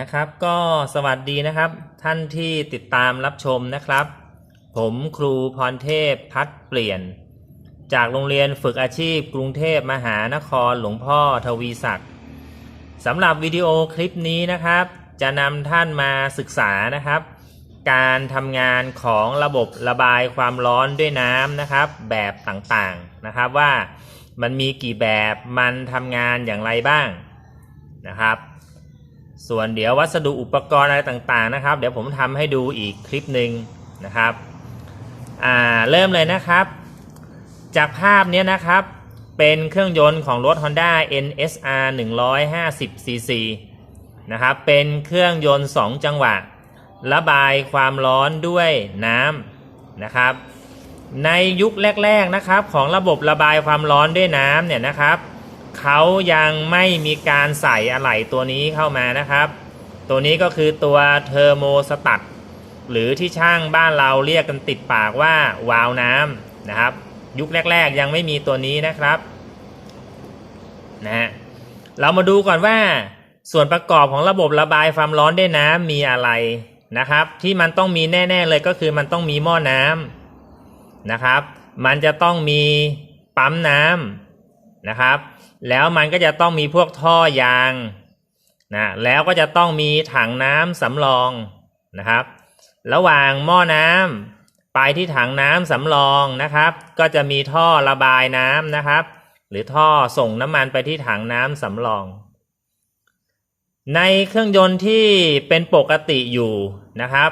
นะครับก็สวัสดีนะครับ ท่านที่ติดตามรับชมนะครับ ผมครูพรเทพพัดเปลี่ยน จากโรงเรียนฝึกอาชีพกรุงเทพมหานครหลวงพ่อทวีศักดิ์สำหรับวิดีโอคลิปนี้นะครับ จะนำท่านมาศึกษานะครับ การทำงานของระบบระบายความร้อนด้วยน้ำนะครับ แบบต่างๆนะครับว่ามันมีกี่แบบมันทำงานอย่างไรบ้างนะครับ ส่วนเดี๋ยววัสดุอุปกรณ์อะไรต่างๆนะครับ เดี๋ยวผมทำให้ดูอีกคลิปหนึ่งนะครับอ่าเริ่มเลยนะครับ จากภาพนี้นะครับ เป็นเครื่องยนต์ของรถ Honda NSR 150 cc นะครับ เป็นเครื่องยนต์ 2 จังหวะ ระบายความร้อนด้วยน้ำนะครับ ในยุคแรก ๆนะครับ ของระบบระบายความร้อนด้วยน้ำเนี่ยนะครับ เขายังไม่มีการใส่อะไหล่ตัวนี้เข้ามานะครับ ตัวนี้ก็คือตัวเทอร์โมสตัตหรือที่ช่างบ้านเราเรียกกันติดปากว่าวาล์วน้ำนะครับ ยุคแรก ๆ ยังไม่มีตัวนี้นะครับนะฮะเรามาดูก่อนว่าส่วนประกอบของระบบระบายความร้อนด้วยน้ำมีอะไรนะครับ ที่มันต้องมีแน่ ๆ เลยก็คือมันต้องมีหม้อน้ำนะครับ มันจะต้องมีปั๊มน้ำนะครับ แล้วมันก็จะต้องมีพวกท่อยางนะแล้วก็จะต้องมีถังน้ำสำรองนะครับ ระหว่างหม้อน้ำไปที่ถังน้ำสำรองนะครับ ก็จะมีท่อระบายน้ำนะครับ หรือท่อส่งน้ำมันไปที่ถังน้ำสำรอง ในเครื่องยนต์ที่เป็นปกติอยู่นะครับ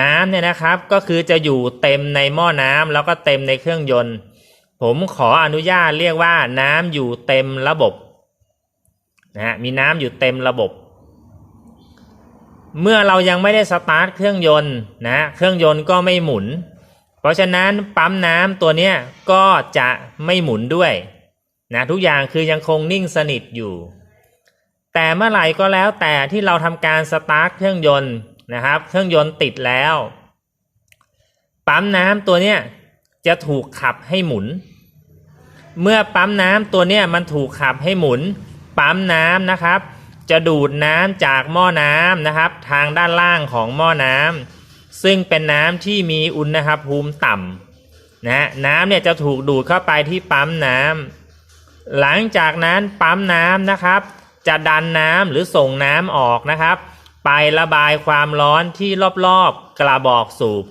น้ำเนี่ยนะครับก็คือจะอยู่เต็มในหม้อน้ำแล้วก็เต็มในเครื่องยนต์ ผมขออนุญาตเรียกว่าน้ำอยู่เต็มระบบนะฮะมีน้ำอยู่เต็มระบบ เมื่อเรายังไม่ได้สตาร์ทเครื่องยนต์นะเครื่องยนต์ก็ไม่หมุน เพราะฉะนั้นปั๊มน้ำตัวเนี้ยก็จะไม่หมุนด้วยนะทุกอย่างคือยังคงนิ่งสนิทอยู่ แต่เมื่อไหร่ก็แล้วแต่ที่เราทำการสตาร์ทเครื่องยนต์นะครับเครื่องยนต์ติดแล้ว ปั๊มน้ำตัวเนี้ยจะถูกขับให้หมุน เมื่อปั๊มน้ำตัวเนี้ยมันถูกขับให้หมุน ปั๊มน้ำนะครับ จะดูดน้ำจากหม้อน้ำนะครับ ทางด้านล่างของหม้อน้ำซึ่งเป็นน้ำที่มีอุณหภูมิต่ำนะฮะน้ำเนี่ยจะถูกดูดเข้าไปที่ปั๊มน้ำหลังจากนั้นปั๊มน้ำนะครับ จะดันน้ำหรือส่งน้ำออกนะครับ ไประบายความร้อนที่รอบๆกระบอกสูบ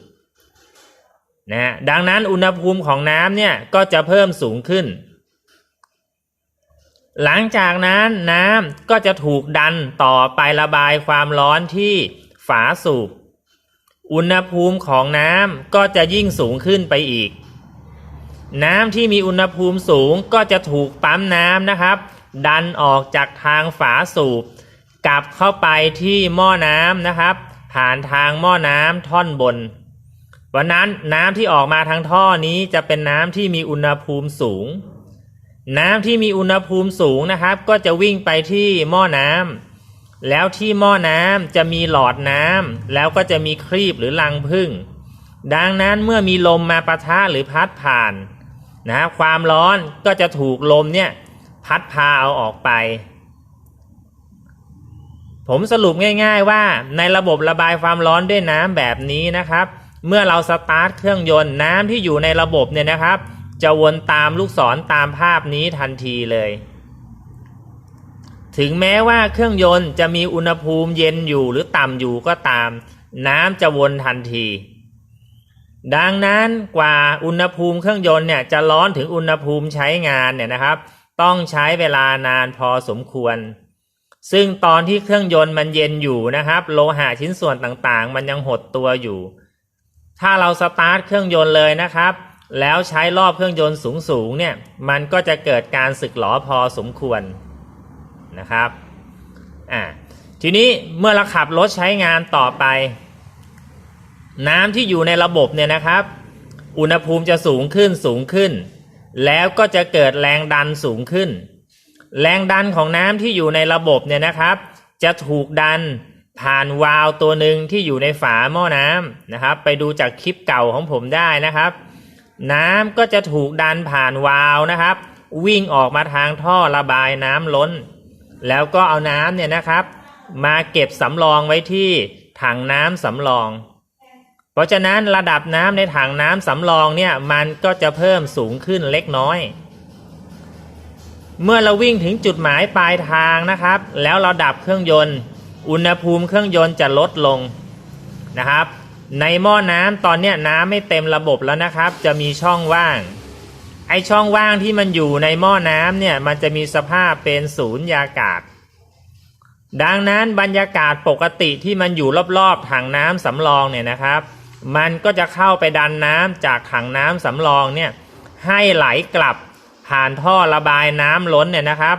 นะดังนั้นอุณหภูมิของน้ำเนี่ยก็จะเพิ่มสูงขึ้น หลังจากนั้นน้ำก็จะถูกดันต่อไประบายความร้อนที่ฝาสูบ อุณหภูมิของน้ำก็จะยิ่งสูงขึ้นไปอีก น้ำที่มีอุณหภูมิสูงก็จะถูกปั๊มน้ำนะครับ ดันออกจากทางฝาสูบ กลับเข้าไปที่หม้อน้ำนะครับ ผ่านทางหม้อน้ำท่อนบน วันนั้นน้ำที่ออกมาทางท่อนี้จะเป็นน้ำที่มีอุณหภูมิสูง น้ำที่มีอุณหภูมิสูงนะครับ ก็จะวิ่งไปที่หม้อน้ำแล้วที่หม้อน้ำจะมีหลอดน้ำแล้วก็จะมีครีบหรือรังผึ้งดังนั้นเมื่อมีลมมาปะทะหรือพัดผ่านนะความร้อนก็จะถูกลมเนี่ยพัดพาเอาออกไป ผมสรุปง่าย ๆ ว่าในระบบระบายความร้อนด้วยน้ำแบบนี้นะครับ เมื่อเราสตาร์ทเครื่องยนต์น้ำที่อยู่ในระบบเนี่ยนะครับ จะวนตามลูกศรตามภาพนี้ทันทีเลย ถึงแม้ว่าเครื่องยนต์จะมีอุณหภูมิเย็นอยู่หรือต่ำอยู่ก็ตาม น้ำจะวนทันที ดังนั้นกว่าอุณหภูมิเครื่องยนต์เนี่ยจะร้อนถึงอุณหภูมิใช้งานเนี่ยนะครับ ต้องใช้เวลานานพอสมควรซึ่งตอนที่เครื่องยนต์มันเย็นอยู่นะครับ โลหะชิ้นส่วนต่างๆ มันยังหดตัวอยู่ ถ้าเราสตาร์ทเครื่องยนต์เลยนะครับ แล้วใช้รอบเครื่องยนต์สูงๆเนี่ยมันก็จะเกิดการสึกหรอพอสมควรนะครับอ่าทีนี้เมื่อเราขับรถใช้งานต่อไป น้ำที่อยู่ในระบบเนี่ยนะครับ อุณหภูมิจะสูงขึ้นสูงขึ้น แล้วก็จะเกิดแรงดันสูงขึ้น แรงดันของน้ำที่อยู่ในระบบเนี่ยนะครับ จะถูกดัน ผ่านวาล์วตัวหนึ่งที่อยู่ในฝาหม้อน้ำนะครับ ไปดูจากคลิปเก่าของผมได้นะครับ น้ำก็จะถูกดันผ่านวาล์วนะครับ วิ่งออกมาทางท่อระบายน้ำล้น แล้วก็เอาน้ำเนี่ยนะครับ มาเก็บสำรองไว้ที่ถังน้ำสำรอง เพราะฉะนั้นระดับน้ำในถังน้ำสำรองเนี่ยมันก็จะเพิ่มสูงขึ้นเล็กน้อย เมื่อเราวิ่งถึงจุดหมายปลายทางนะครับ แล้วเราดับเครื่องยนต์ อุณหภูมิเครื่องยนต์จะลดลงนะครับ ในหม้อน้ำตอนนี้น้ำไม่เต็มระบบแล้วนะครับ จะมีช่องว่าง ไอช่องว่างที่มันอยู่ในหม้อน้ำเนี่ยมันจะมีสภาพเป็นศูนยากาศ ดังนั้นบรรยากาศปกติที่มันอยู่รอบๆถังน้ำสำรองเนี่ยนะครับ มันก็จะเข้าไปดันน้ำจากถังน้ำสำรองเนี่ยให้ไหลกลับผ่านท่อระบายน้ำล้นเนี่ยนะครับ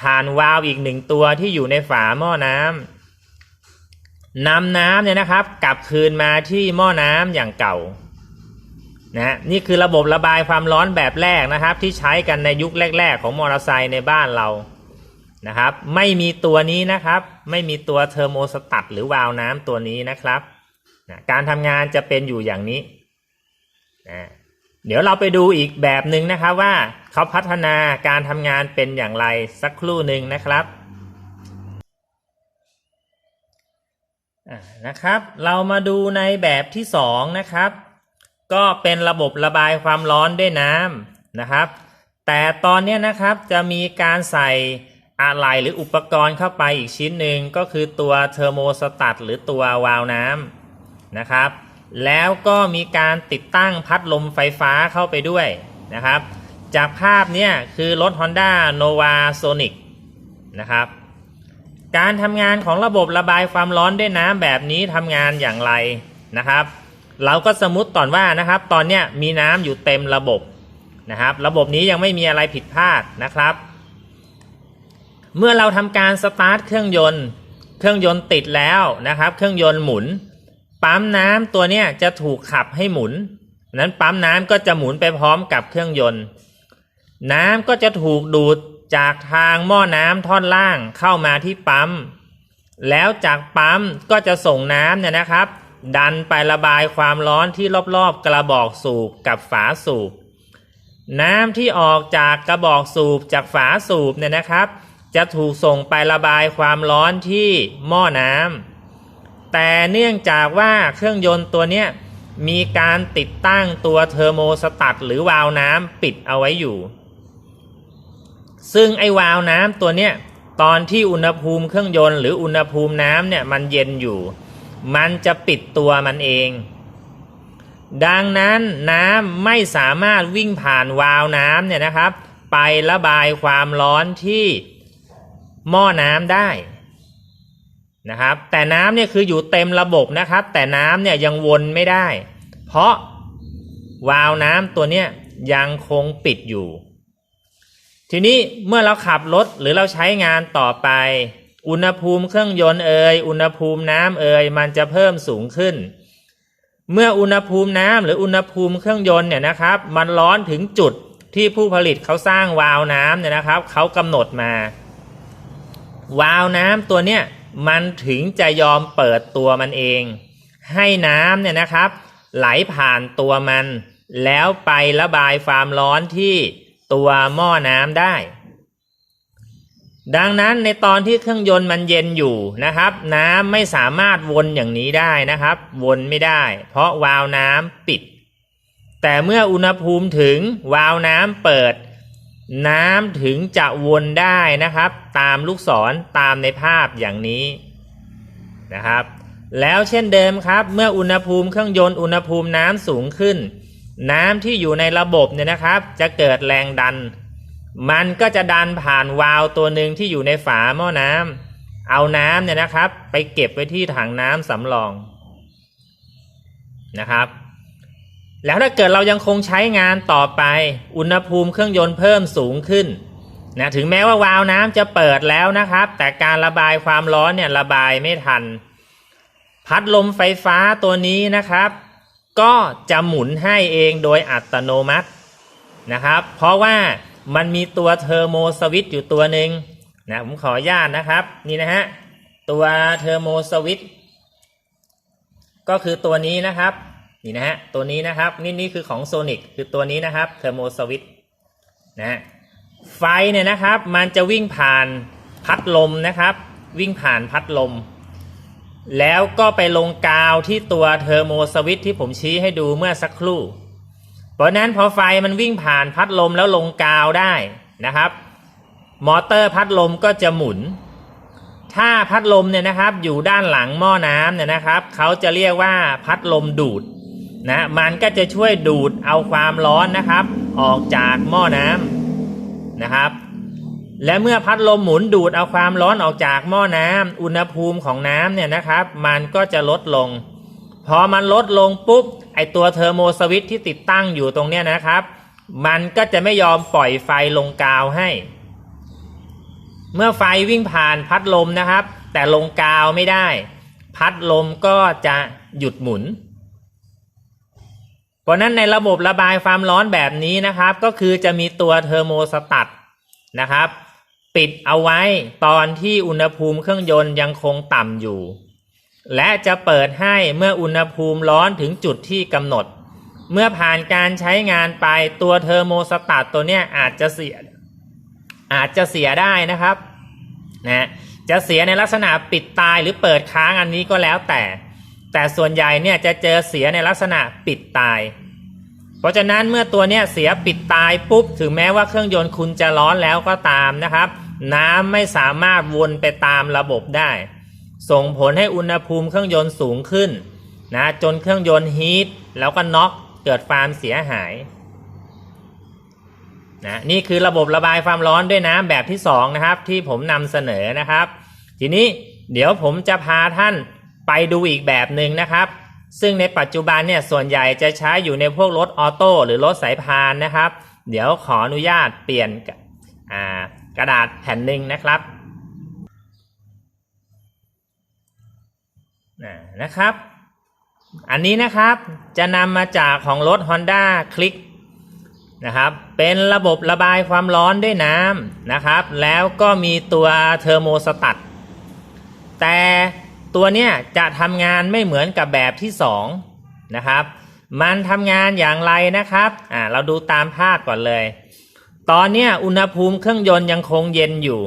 ผ่านวาล์วอีกหนึ่งตัวที่อยู่ในฝาหม้อน้ำ นำน้ำเนี่ยนะครับ กลับคืนมาที่หม้อน้ำอย่างเก่านะนี่คือระบบระบายความร้อนแบบแรกนะครับ ที่ใช้กันในยุคแรก ๆ ของมอเตอร์ไซค์ในบ้านเรานะครับ ไม่มีตัวนี้นะครับ ไม่มีตัวเทอร์โมสตัตหรือวาล์วน้ำตัวนี้นะครับนะการทำงานจะเป็นอยู่อย่างนี้นะเดี๋ยวเราไปดูอีกแบบหนึ่งนะครับว่าเขาพัฒนาการทำงานเป็นอย่างไรสักครู่หนึ่งนะครับ อ่า นะครับ เรามาดูในแบบที่สองนะครับ ก็เป็นระบบระบายความร้อนด้วยน้ำนะครับ แต่ตอนนี้นะครับจะมีการใส่อะไหล่หรืออุปกรณ์เข้าไปอีกชิ้นหนึ่งก็คือตัวเทอร์โมสตัตหรือตัววาล์วน้ำนะครับ แล้วก็มีการติดตั้งพัดลมไฟฟ้าเข้าไปด้วยนะครับ จากภาพเนี้ยคือรถ Honda Nova Sonic นะครับ การทำงานของระบบระบายความร้อนด้วยน้ำแบบนี้ทำงานอย่างไรนะครับ เราก็สมมติก่อนว่านะครับ ตอนนี้มีน้ำอยู่เต็มระบบนะครับ ระบบนี้ยังไม่มีอะไรผิดพลาดนะครับ เมื่อเราทำการสตาร์ทเครื่องยนต์ เครื่องยนต์ติดแล้วนะครับ เครื่องยนต์หมุน ปั๊มน้ำตัวนี้จะถูกขับให้หมุนนั้นปั๊มน้ำก็จะหมุนไปพร้อมกับเครื่องยนต์ น้ำก็จะถูกดูด จากทางหม้อน้ำท่อนล่างเข้ามาที่ปั๊ม แล้วจากปั๊มก็จะส่งน้ำเนี่ยนะครับ ดันไประบายความร้อนที่รอบๆกระบอกสูบกับฝาสูบ น้ำที่ออกจากกระบอกสูบจากฝาสูบเนี่ยนะครับ จะถูกส่งไประบายความร้อนที่หม้อน้ำแต่เนื่องจากว่าเครื่องยนต์ตัวเนี้ยมีการติดตั้งตัวเทอร์โมสตัตหรือวาล์วน้ำปิดเอาไว้อยู่ ซึ่งไอ้วาล์วน้ำตัวเนี้ยตอนที่อุณหภูมิเครื่องยนต์หรืออุณหภูมิน้ำเนี่ยมันเย็นอยู่ มันจะปิดตัวมันเอง ดังนั้นน้ำไม่สามารถวิ่งผ่านวาล์วน้ำเนี่ยนะครับ ไประบายความร้อนที่หม้อน้ำได้นะครับ แต่น้ำเนี่ยคืออยู่เต็มระบบนะครับ แต่น้ำเนี่ยยังวนไม่ได้ เพราะวาล์วน้ำตัวเนี้ยยังคงปิดอยู่ ทีนี้เมื่อเราขับรถหรือเราใช้งานต่อไป อุณหภูมิเครื่องยนต์เอ่ยอุณหภูมิน้ำเอ่ยมันจะเพิ่มสูงขึ้น เมื่ออุณหภูมิน้ำหรืออุณหภูมิเครื่องยนต์เนี่ยนะครับ มันร้อนถึงจุดที่ผู้ผลิตเขาสร้างวาล์วน้ำเนี่ยนะครับเขากำหนดมา วาล์วน้ำตัวเนี้ยมันถึงจะยอมเปิดตัวมันเอง ให้น้ำเนี่ยนะครับ ไหลผ่านตัวมัน แล้วไประบายความร้อนที่ ตัวหม้อน้ำได้ ดังนั้นในตอนที่เครื่องยนต์มันเย็นอยู่นะครับ น้ำไม่สามารถวนอย่างนี้ได้นะครับ วนไม่ได้ เพราะวาล์วน้ำปิด แต่เมื่ออุณหภูมิถึงวาล์วน้ำเปิด น้ำถึงจะวนได้นะครับ ตามลูกศรตามในภาพอย่างนี้นะครับ แล้วเช่นเดิมครับ เมื่ออุณหภูมิเครื่องยนต์อุณหภูมิน้ำสูงขึ้น น้ำที่อยู่ในระบบเนี่ยนะครับ จะเกิดแรงดัน มันก็จะดันผ่านวาล์วตัวหนึ่งที่อยู่ในฝาหม้อน้ำเอาน้ำเนี่ยนะครับ ไปเก็บไว้ที่ถังน้ำสำรองนะครับ แล้วถ้าเกิดเรายังคงใช้งานต่อไป อุณหภูมิเครื่องยนต์เพิ่มสูงขึ้นนะถึงแม้ว่าวาล์วน้ำจะเปิดแล้วนะครับ แต่การระบายความร้อนเนี่ยระบายไม่ทัน พัดลมไฟฟ้าตัวนี้นะครับ ก็จะหมุนให้เองโดยอัตโนมัตินะครับ เพราะว่ามันมีตัวเทอร์โมสวิตช์อยู่ตัวหนึ่งนะผมขออนุญาตนะครับนี่นะฮะตัวเทอร์โมสวิตช์ก็คือตัวนี้นะครับนี่นะฮะตัวนี้นะครับนี่นี่คือของโซนิกคือตัวนี้นะครับเทอร์โมสวิตนะฮะไฟเนี่ยนะครับ มันจะวิ่งผ่านพัดลมนะครับ วิ่งผ่านพัดลม แล้วก็ไปลงกาวที่ตัวเทอร์โมสวิตที่ผมชี้ให้ดูเมื่อสักครู่ เพราะนั้นพอไฟมันวิ่งผ่านพัดลมแล้วลงกาวได้นะครับ มอเตอร์พัดลมก็จะหมุน ถ้าพัดลมเนี่ยนะครับอยู่ด้านหลังหม้อน้ำเนี่ยนะครับเขาจะเรียกว่าพัดลมดูดนะมันก็จะช่วยดูดเอาความร้อนนะครับ ออกจากหม้อน้ำนะครับ และเมื่อพัดลมหมุนดูดเอาความร้อนออกจากหม้อน้ำอุณหภูมิของน้ำเนี่ยนะครับ มันก็จะลดลง พอมันลดลงปุ๊บไอตัวเทอร์โมสวิตช์ที่ติดตั้งอยู่ตรงเนี้ยนะครับ มันก็จะไม่ยอมปล่อยไฟลงกาวให้ เมื่อไฟวิ่งผ่านพัดลมนะครับ แต่ลงกาวไม่ได้ พัดลมก็จะหยุดหมุนเพราะฉะนั้นในระบบระบายความร้อนแบบนี้นะครับ ก็คือจะมีตัวเทอร์โมสตัตนะครับ ปิดเอาไว้ตอนที่อุณหภูมิเครื่องยนต์ยังคงต่ำอยู่ และจะเปิดให้เมื่ออุณหภูมิร้อนถึงจุดที่กำหนด เมื่อผ่านการใช้งานไปตัวเทอร์โมสตัตตัวเนี้ยอาจจะเสีย อาจจะเสียได้นะครับนะจะเสียในลักษณะปิดตายหรือเปิดค้างอันนี้ก็แล้วแต่ แต่ส่วนใหญ่เนี่ยจะเจอเสียในลักษณะปิดตาย เพราะฉะนั้นเมื่อตัวเนี้ยเสียปิดตายปุ๊บถึงแม้ว่าเครื่องยนต์คุณจะร้อนแล้วก็ตามนะครับ น้ำไม่สามารถวนไปตามระบบได้ ส่งผลให้อุณหภูมิเครื่องยนต์สูงขึ้นนะจนเครื่องยนต์ฮีทแล้วก็น็อกเกิดความเสียหายนะนี่คือระบบระบายความร้อนด้วยน้ำแบบที่2นะครับที่ผมนำเสนอนะครับ ทีนี้เดี๋ยวผมจะพาท่านไปดูอีกแบบหนึ่งนะครับ ซึ่งในปัจจุบันเนี่ยส่วนใหญ่จะใช้อยู่ในพวกรถออโต้หรือรถสายพานนะครับ เดี๋ยวขออนุญาตเปลี่ยน กระดาษแผ่นหนึ่งนะครับนะนะครับ อันนี้นะครับจะนำมาจากของรถ Honda Click นะครับเป็นระบบระบายความร้อนด้วยน้ำนะครับ แล้วก็มีตัวเทอร์โมสตัตแต่ตัวเนี้ยจะทำงานไม่เหมือนกับแบบที่2นะครับ มันทำงานอย่างไรนะครับ อ่า เราดูตามภาพก่อนเลย ตอนเนี้ยอุณหภูมิเครื่องยนต์ยังคงเย็นอยู่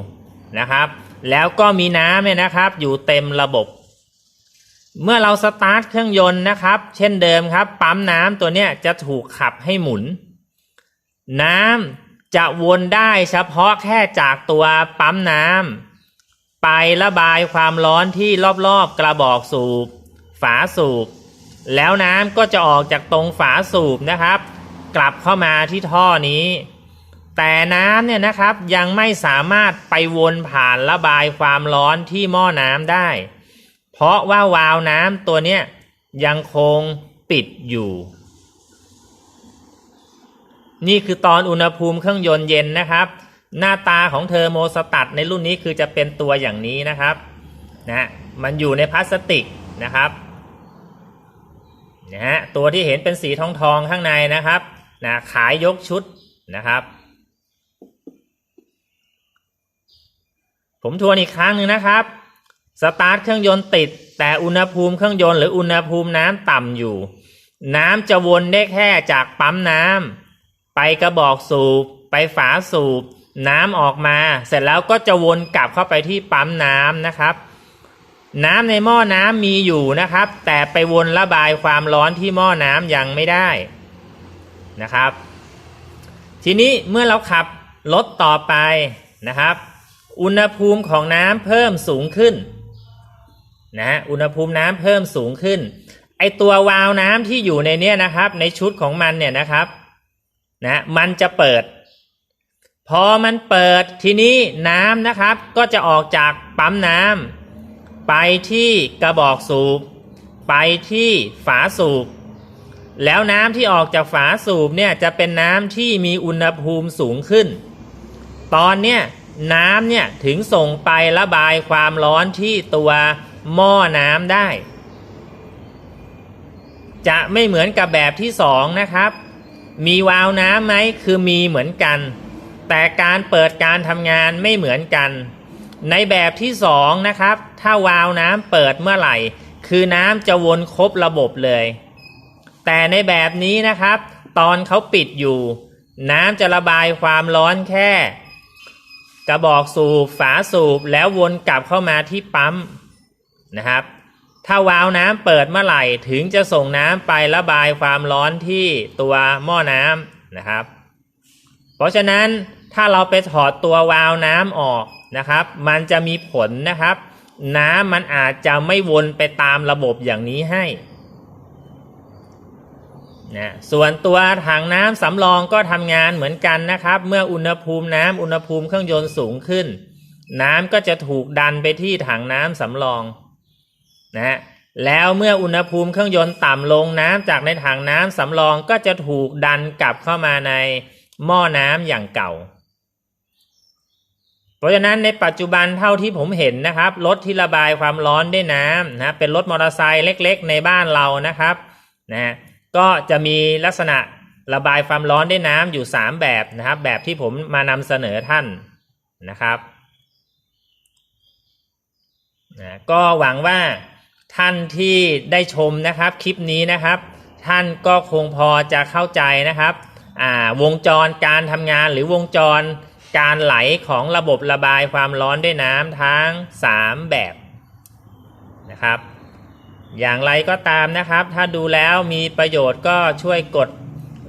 นะครับ แล้วก็มีน้ำเนี่ยนะครับ อยู่เต็มระบบ เมื่อเราสตาร์ทเครื่องยนต์นะครับ เช่นเดิมครับ ปั๊มน้ำตัวเนี้ยจะถูกขับให้หมุน น้ำจะวนได้เฉพาะแค่จากตัวปั๊มน้ำไประบายความร้อนที่รอบๆกระบอกสูบ ฝาสูบ แล้วน้ำก็จะออกจากตรงฝาสูบนะครับ กลับเข้ามาที่ท่อนี้ แต่น้ำเนี่ยนะครับยังไม่สามารถไปวนผ่านระบายความร้อนที่หม้อน้ำได้ เพราะว่าวาล์วน้ำตัวเนี้ยยังคงปิดอยู่ นี่คือตอนอุณหภูมิเครื่องยนต์เย็นนะครับ หน้าตาของเทอร์โมสตัตในรุ่นนี้คือจะเป็นตัวอย่างนี้นะครับนะมันอยู่ในพลาสติกนะครับนะฮะตัวที่เห็นเป็นสีทองทองข้างในนะครับนะขายยกชุดนะครับ ผมทวนอีกครั้งหนึ่งนะครับ สตาร์ทเครื่องยนต์ติด แต่อุณหภูมิเครื่องยนต์หรืออุณหภูมิน้ำต่ำอยู่ น้ำจะวนได้แค่จากปั๊มน้ำไปกระบอกสูบ ไปฝาสูบ น้ำออกมา เสร็จแล้วก็จะวนกลับเข้าไปที่ปั๊มน้ำนะครับ น้ำในหม้อน้ำมีอยู่นะครับ แต่ไปวนระบายความร้อนที่หม้อน้ำยังไม่ได้นะครับ ทีนี้เมื่อเราขับรถต่อไปนะครับ อุณหภูมิของน้ำเพิ่มสูงขึ้นนะฮะอุณหภูมิน้ำเพิ่มสูงขึ้น ไอตัววาล์วน้ำที่อยู่ในเนี้ยนะครับ ในชุดของมันเนี่ยนะครับนะมันจะเปิด พอมันเปิดทีนี้น้ำนะครับ ก็จะออกจากปั๊มน้ำไปที่กระบอกสูบ ไปที่ฝาสูบ แล้วน้ำที่ออกจากฝาสูบเนี่ยจะเป็นน้ำที่มีอุณหภูมิสูงขึ้น ตอนเนี้ย น้ำเนี่ยถึงส่งไประบายความร้อนที่ตัวหม้อน้ำได้ จะไม่เหมือนกับแบบที่สองนะครับ มีวาล์วน้ำไหมคือมีเหมือนกัน แต่การเปิดการทำงานไม่เหมือนกัน ในแบบที่สองนะครับ ถ้าวาล์วน้ำเปิดเมื่อไหร่ คือน้ำจะวนครบระบบเลย แต่ในแบบนี้นะครับ ตอนเขาปิดอยู่ น้ำจะระบายความร้อนแค่ กระบอกสูบฝาสูบแล้ววนกลับเข้ามาที่ปั๊มนะครับ ถ้าวาล์วน้ำเปิดเมื่อไหร่ถึงจะส่งน้ำไประบายความร้อนที่ตัวหม้อน้ำนะครับ เพราะฉะนั้นถ้าเราไปถอดตัววาล์วน้ำออกนะครับ มันจะมีผลนะครับ น้ำมันอาจจะไม่วนไปตามระบบอย่างนี้ให้ นะส่วนตัวถังน้ำสำรองก็ทำงานเหมือนกันนะครับ เมื่ออุณหภูมิน้ำอุณหภูมิเครื่องยนต์สูงขึ้น น้ำก็จะถูกดันไปที่ถังน้ำสำรองนะฮะแล้วเมื่ออุณหภูมิเครื่องยนต์ต่ำลงน้ำจากในถังน้ำสำรองก็จะถูกดันกลับเข้ามาในหม้อน้ำอย่างเก่า เพราะฉะนั้นในปัจจุบันเท่าที่ผมเห็นนะครับรถที่ระบายความร้อนด้วยน้ำนะเป็นรถมอเตอร์ไซค์เล็ก ๆ ในบ้านเรานะครับนะ ก็จะมีลักษณะระบายความร้อนด้วยน้ำอยู่ 3 แบบนะครับ แบบที่ผมมานำเสนอท่านนะครับนะก็หวังว่าท่านที่ได้ชมนะครับคลิปนี้นะครับ ท่านก็คงพอจะเข้าใจนะครับวงจรการทำงานหรือวงจรการไหลของระบบระบายความร้อนด้วยน้ำทั้ง 3 แบบนะครับ อย่างไรก็ตามนะครับ ถ้าดูแล้วมีประโยชน์ก็ช่วยกด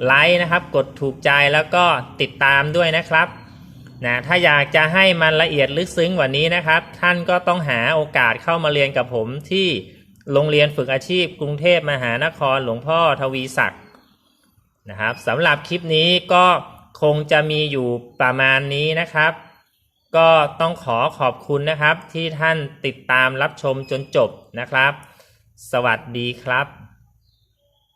ไลค์นะครับ กดถูกใจแล้วก็ติดตามด้วยนะครับนะถ้าอยากจะให้มันละเอียดลึกซึ้งกว่านี้นะครับ ท่านก็ต้องหาโอกาสเข้ามาเรียนกับผมที่โรงเรียนฝึกอาชีพ กรุงเทพมหานครหลวงพ่อทวีศักดิ์นะครับสำหรับคลิปนี้ก็คงจะมีอยู่ประมาณนี้นะครับ ก็ต้องขอขอบคุณนะครับที่ท่านติดตามรับชมจนจบนะครับ สวัสดีครับ